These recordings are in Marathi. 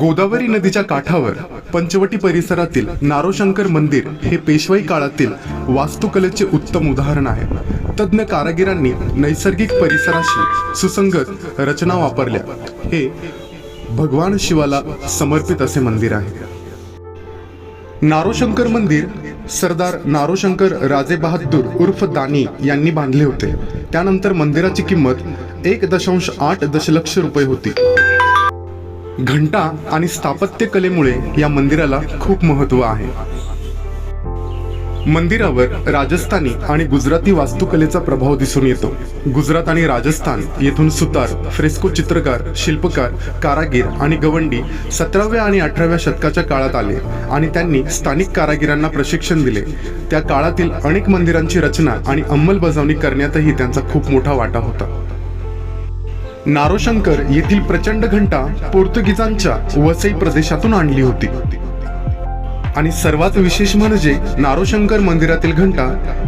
गोदावरी नदीच्या काठावर पंचवटी परिसरातील नारोशंकर मंदिर हे पेशवाई काळातील वास्तुकलेचे उत्तम उदाहरण आहे. तज्ज्ञ कारागिरांनी नैसर्गिक परिसराशी सुसंगत रचना वापरल्या. हे भगवान शिवाला समर्पित असे मंदिर आहे. नारोशंकर मंदिर सरदार नारोशंकर राजे बहादूर उर्फ दानी यांनी बांधले होते. त्यानंतर मंदिराची किंमत एक दशांश आठ दशलक्ष रुपये होती. घंटा आणि स्थापत्य कलेमुळे या मंदिराला खूप महत्त्व आहे. मंदिरावर राजस्थानी आणि गुजराती वास्तुकलेचा प्रभाव दिसून येतो. गुजरात आणि राजस्थान येथून सुतार फ्रेस्को चित्रकार शिल्पकार कारागीर आणि गवंडी सतराव्या आणि अठराव्या शतकाच्या काळात आले आणि त्यांनी स्थानिक कारागिरांना प्रशिक्षण दिले. त्या काळातील अनेक मंदिरांची रचना आणि अंमलबजावणी करण्यातही त्यांचा खूप मोठा वाटा होता. नारोशंकर येथील प्रचंड घंटा पोर्तुगीजांच्या वसई प्रदेशातून आणली होती. आणि सर्वात विशेष म्हणजे नारोशंकर मंदिरातील घंटा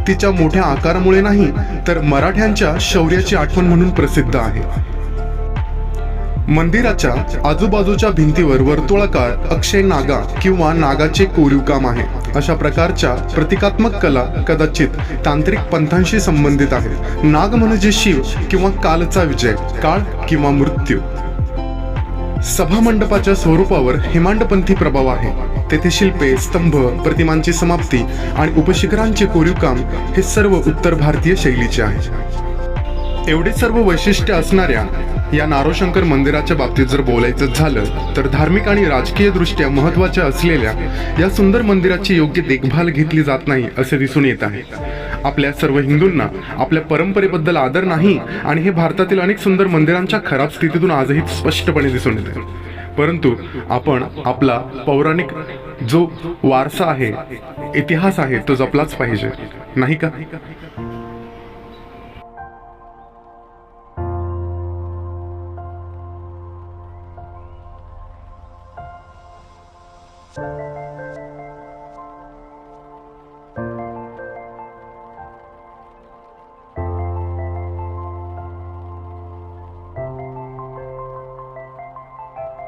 तिच्या मोठ्या आकारामुळे नाही तर मराठ्यांच्या शौर्याची आठवण म्हणून प्रसिद्ध आहे. मंदिराच्या आजूबाजूच्या भिंतीवर वर्तुळाकार अक्षय नागा किंवा नागाचे कोरीव काम आहे. अशा प्रकारच्या प्रतिकात्मक कला कदाचित तांत्रिक पंथांशी संबंधित आहेत. नाग म्हणजे शिव किंवा कालचा विजय काळ किंवा मृत्यू. सभा मंडपाच्या स्वरूपावर हेमांडपंथी प्रभाव आहे. तेथे शिल्पे स्तंभ प्रतिमांची समाप्ती आणि उपशिखरांचे कोरीव काम हे सर्व उत्तर भारतीय शैलीचे आहे एवढे सर्व वैशिष्ट्य असणाऱ्या या नारोशंकर मंदिराच्या बाबतीत जर बोलायचं झालं तर धार्मिक आणि राजकीय दृष्ट्या महत्त्वाच्या असलेल्या या सुंदर मंदिराची योग्य देखभाल घेतली जात नाही असे दिसून येत आहे. आपल्या सर्व हिंदूंना आपल्या परंपरेबद्दल आदर नाही आणि हे भारतातील अनेक सुंदर मंदिरांच्या खराब स्थितीतून आजही स्पष्टपणे दिसून येते. परंतु आपण आपला पौराणिक जो वारसा आहे इतिहास आहे तो जपलाच पाहिजे नाही का?